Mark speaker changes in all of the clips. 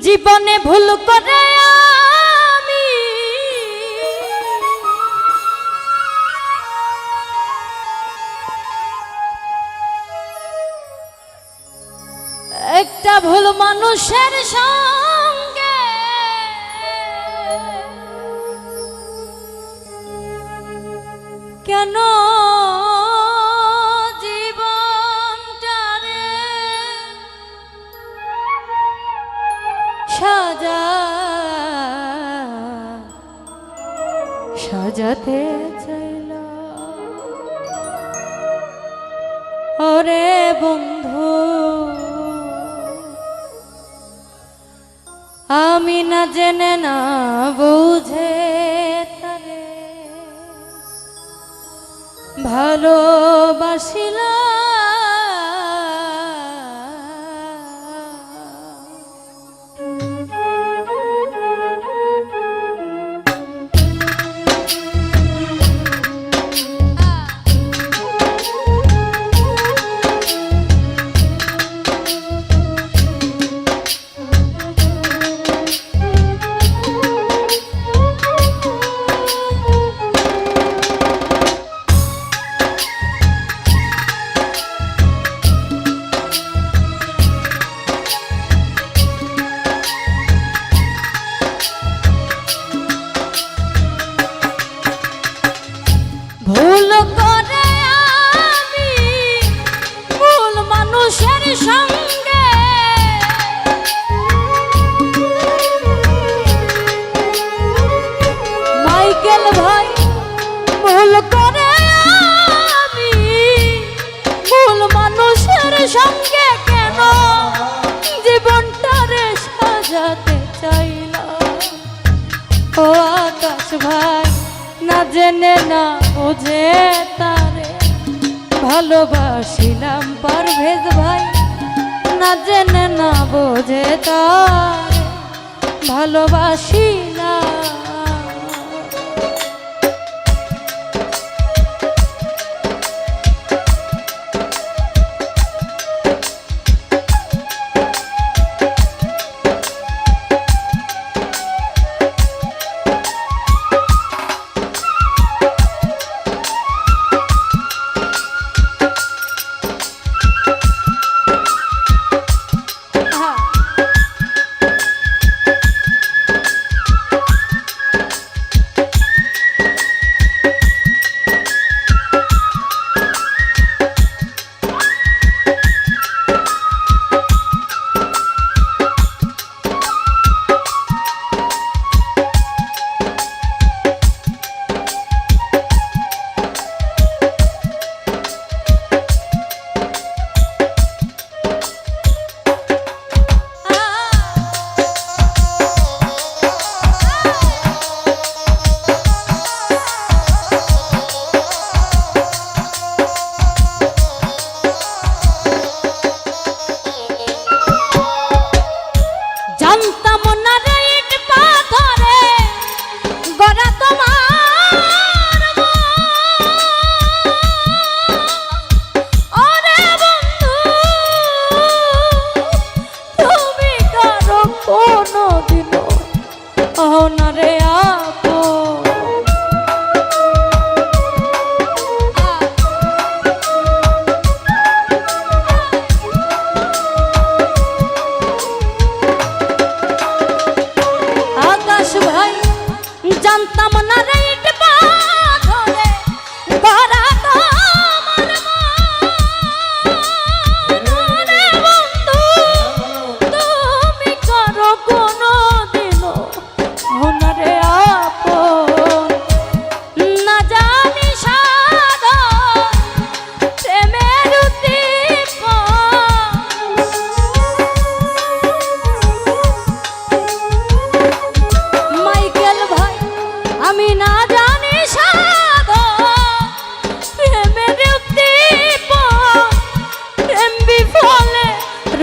Speaker 1: জীবনে ভুল করে আমি। একটা ভুল মানুষের সঙ্গে সাজাতে চাইল। ওরে বন্ধু আমি না জেনে না বুঝে তারে। ভালোবাসিলা করে আমি? সঙ্গে জীবনটারে সাজাতে চাইলাম। ও আকাশ না জেনে, না বুঝে তারে। ভালোবাসিলাম পারভেজ ভাই, না জেনে, না বোঝে তারে। ভালোবাসিলাম। কারও কোনোদিনও আহ না রে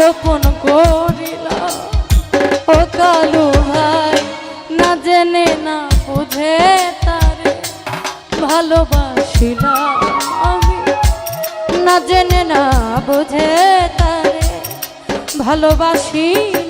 Speaker 1: রোপণ করিল ও কালু ভাই, না জেনে, না বুঝে তারে ভালোবাসিলাম আমি। না জেনে, না বুঝে তারে ভালোবাসিলাম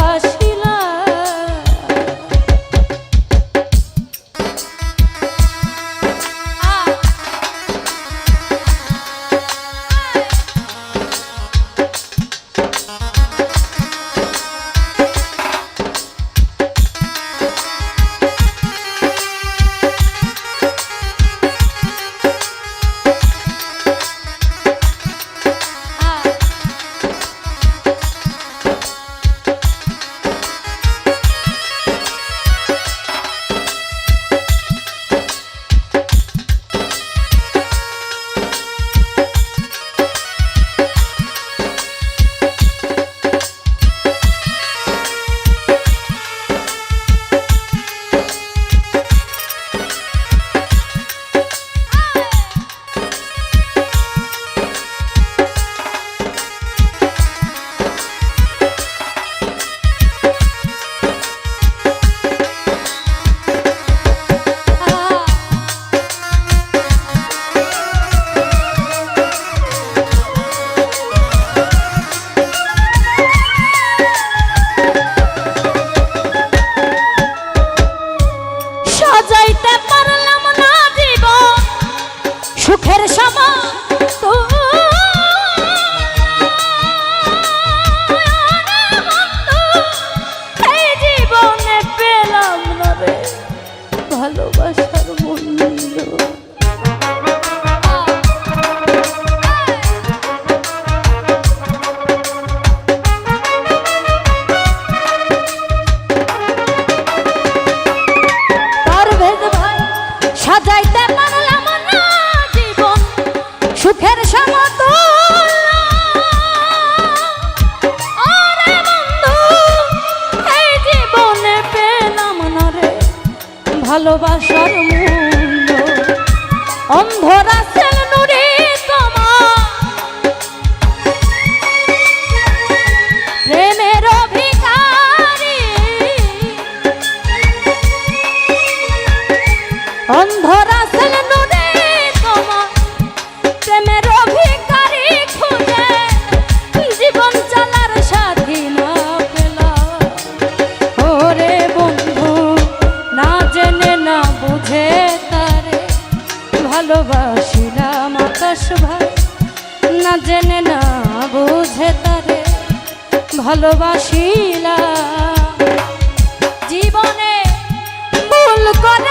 Speaker 1: না জেনে না বুঝে তারে ভালোবাসিলা। জীবনে ভুল করে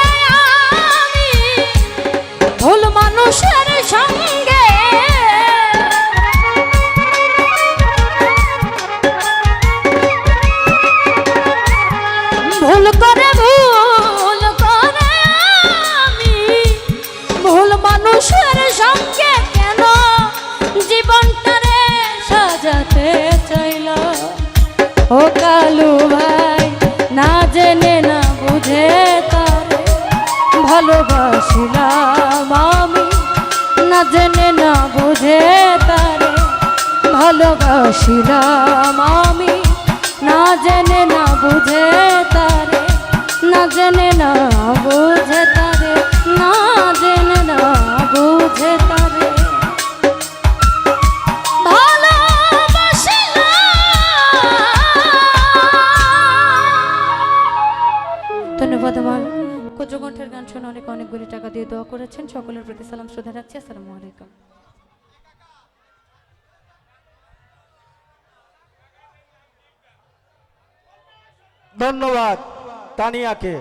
Speaker 1: Shiva.
Speaker 2: ধন্যবাদ তানিয়াকে।